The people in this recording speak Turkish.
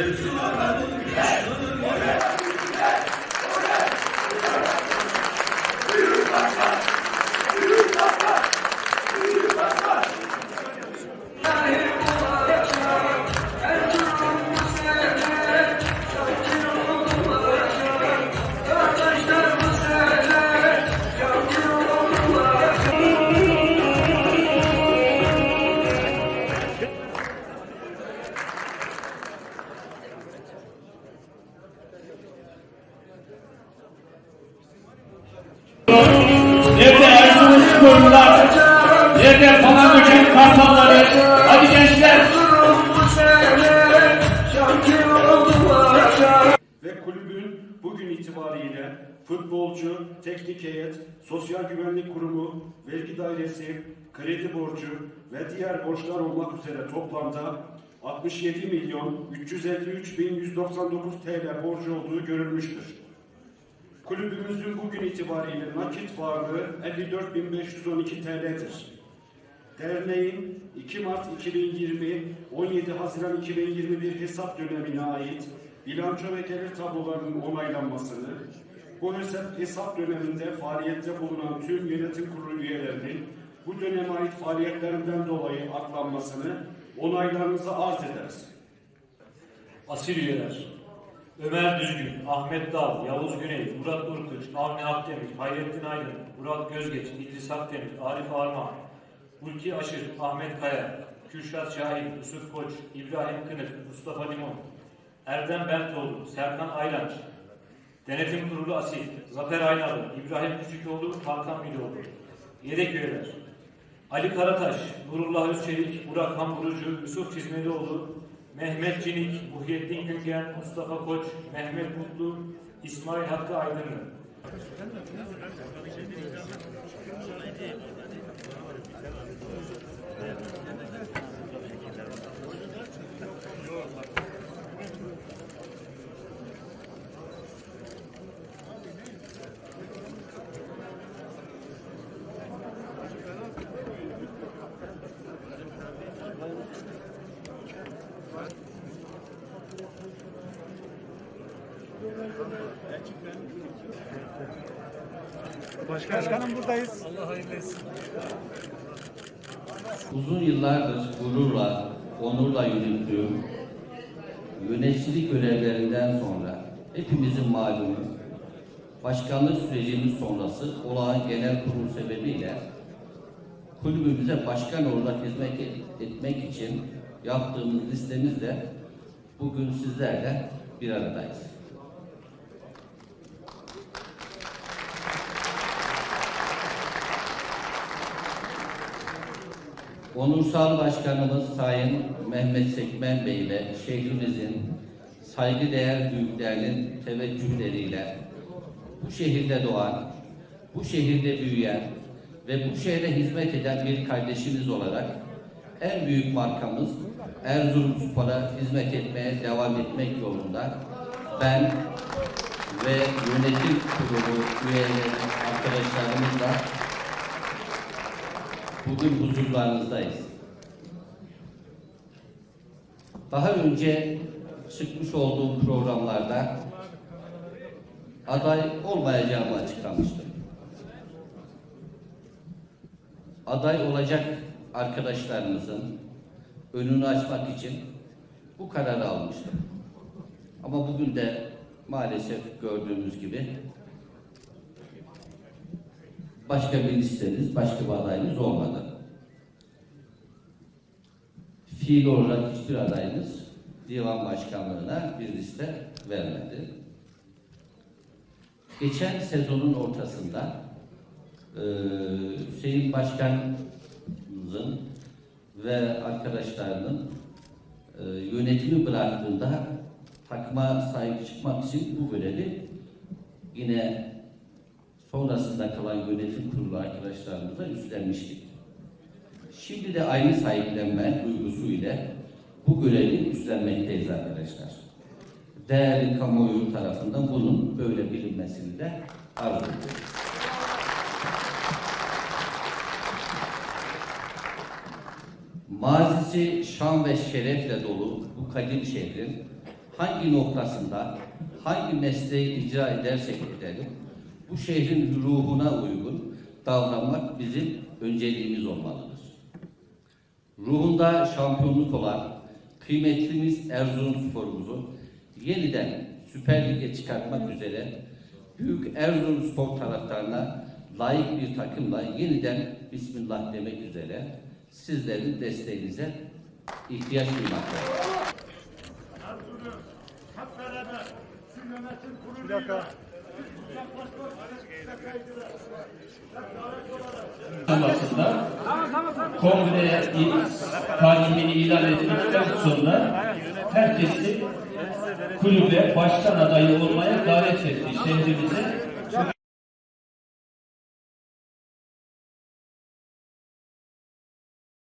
Hallelujah. Koyunlar, yerde falan döken kartalları, hadi gençler. Ve kulübün bugün itibariyle futbolcu, teknik heyet, sosyal güvenlik kurumu, vergi dairesi, kredi borcu ve diğer borçlar olmak üzere toplamda 67 milyon 353 bin 199 TL borcu olduğu görülmüştür. Kulübümüzün bugün itibariyle nakit varlığı 54.512 TL'dir. Derneğin 2 Mart 2020 17 Haziran 2021 hesap dönemine ait bilanço ve gelir tablolarının onaylanmasını, bu hesap, döneminde faaliyette bulunan tüm yönetim kurulu üyelerinin bu döneme ait faaliyetlerinden dolayı aklanmasını onaylarınıza arz ederiz. Asil üyeler. Ömer Düzgün, Ahmet Dal, Yavuz Güney, Murat Urkıç, Avni Akdemir, Hayrettin Aydın, Murat Gözgeç, İdris Akdemir, Arif Arman, Hulki Aşır, Ahmet Kaya, Kürşat Şahin, Yusuf Koç, İbrahim Kınık, Mustafa Limon, Erdem Bertoğlu, Serkan Aylanç, Denetim Kurulu Asil, Zafer Aynalı, İbrahim Küçükoğlu, Hakan Miloğlu. Yedek üyeler. Ali Karataş, Nurullah Özçelik, Burak Hamburucu, Yusuf Çizmelioğlu, Mehmet Cinik, Muhyiddin Güngen, Mustafa Koç, Mehmet Mutlu, İsmail Hakkı Aydınlı. Başkanım buradayız. Uzun yıllardır gururla, onurla yürüttüğüm yöneticilik görevlerinden sonra hepimizin malumu başkanlık sürecimiz sonrası olağan genel kurul sebebiyle kulübümüze başkan olarak hizmet et- etmek için yaptığımız listemizle bugün sizlerle bir aradayız. Onursal Başkanımız Sayın Mehmet Sekmen Bey ve şehrimizin saygıdeğer büyüklerinin teveccühleriyle bu şehirde doğan, bu şehirde büyüyen ve bu şehre hizmet eden bir kardeşimiz olarak en büyük markamız Erzurumspor'a hizmet etmeye devam etmek yolunda ben ve yönetim kurulu üyeleri arkadaşlarımızla bugün huzurlarınızdayız. Daha önce çıkmış olduğum programlarda aday olmayacağımı açıklamıştım. Aday olacak arkadaşlarımızın önünü açmak için bu kararı almıştım. Ama bugün de maalesef gördüğümüz gibi başka bir listeniz, başka bir adayınız olmadı. Fiil olarak hiçbir adayınız divan başkanlığına bir liste vermedi. Geçen sezonun ortasında eee, Hüseyin Başkanımızın ve arkadaşlarının eee, yönetimi bıraktığında takıma sahip çıkmak için bu görevi yine sonrasında kalan yönetim kurulu arkadaşlarımıza üstlenmiştik. Şimdi de aynı sahiplenme duygusu ile bu görevi üstlenmekteyiz arkadaşlar. Değerli kamuoyu tarafından bunun böyle bilinmesini de arzu ediyoruz. Mazisi şan ve şerefle dolu bu kadim şehrin hangi noktasında hangi mesleği icra edersek edelim bu şehrin ruhuna uygun davranmak bizim önceliğimiz olmalıdır. Ruhunda şampiyonluk olan kıymetlimiz Erzurumspor'umuzu yeniden Süper Lig'e çıkartmak üzere Büyük Erzurumspor taraftarına layık bir takımla yeniden Bismillah demek üzere sizlerin desteğinize ihtiyaç duymaktayız. Bir dakika. Aşamasında kongreye talibini ilan ettikten sonra herkesi kulübe başkan adayı olmaya davet etti şehrimize.